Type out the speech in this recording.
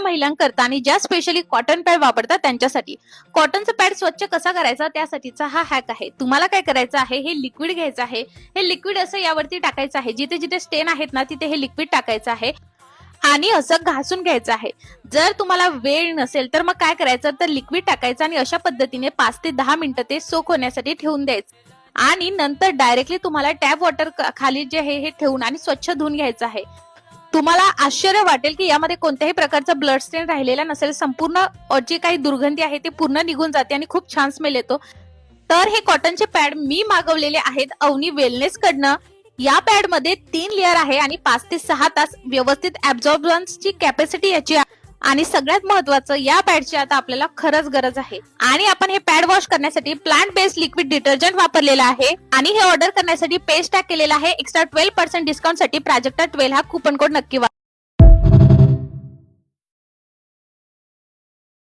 महिलांकरता आणि ज्या specially cotton pad वापरतात त्यांच्यासाठी. कॉटनचं पॅड स्वच्छ कसा करायचा? त्यासाठीचा हा हॅक आहे. तुम्हाला काय करायचं आहे? हे लिक्विड घ्यायचं आहे. हे लिक्विड असं यावरती टाकायचं आहे. जिथे जिथे स्टेन आहेत ना तिथे हे लिक्विड टाकायचं आहे. आणि असं घासून घ्यायचं आहे. जर तुम्हाला वेळ नसेल तर मग काय करायचं? तर लिक्विड टाकायचं आणि अशा पद्धतीने पाच ते दहा मिनिटं ते सोक होण्यासाठी ठेवून द्यायचं. आणि नंतर डायरेक्टली तुम्हाला टॅप वॉटर खाली जे आहे हे ठेवून आणि स्वच्छ धुवून घ्यायचं आहे. तुम्हाला आश्चर्य वाटेल की यामध्ये कोणत्याही प्रकारचा ब्लड स्टेन राहिलेला नसेल संपूर्ण जी काही दुर्गंधी आहे ते पूर्ण निघून जाते आणि खूप छान स्मेल येतो तर हे कॉटनचे पॅड मी मागवलेले आहेत अवनी वेलनेस कडनं या पॅडमध्ये तीन लेअर आहे आणि पाच ते सहा तास व्यवस्थित ची कॅपॅसिटी याची आहे. आणि सगळ्यात महत्वाचं या पॅडची आता आपल्याला खरंच गरज आहे. आणि आपण हे पॅड वॉश करण्यासाठी प्लांट बेस्ड लिक्विड डिटर्जंट वापरलेलं आहे. आणि हे ऑर्डर करण्यासाठी पेस्ट टॅग केलेला आहे. एक्स्ट्रा ट्वेल्व पर्सेंट डिस्काउंटसाठी प्राजक्ता ट्वेल्व हा कुपन कोड नक्की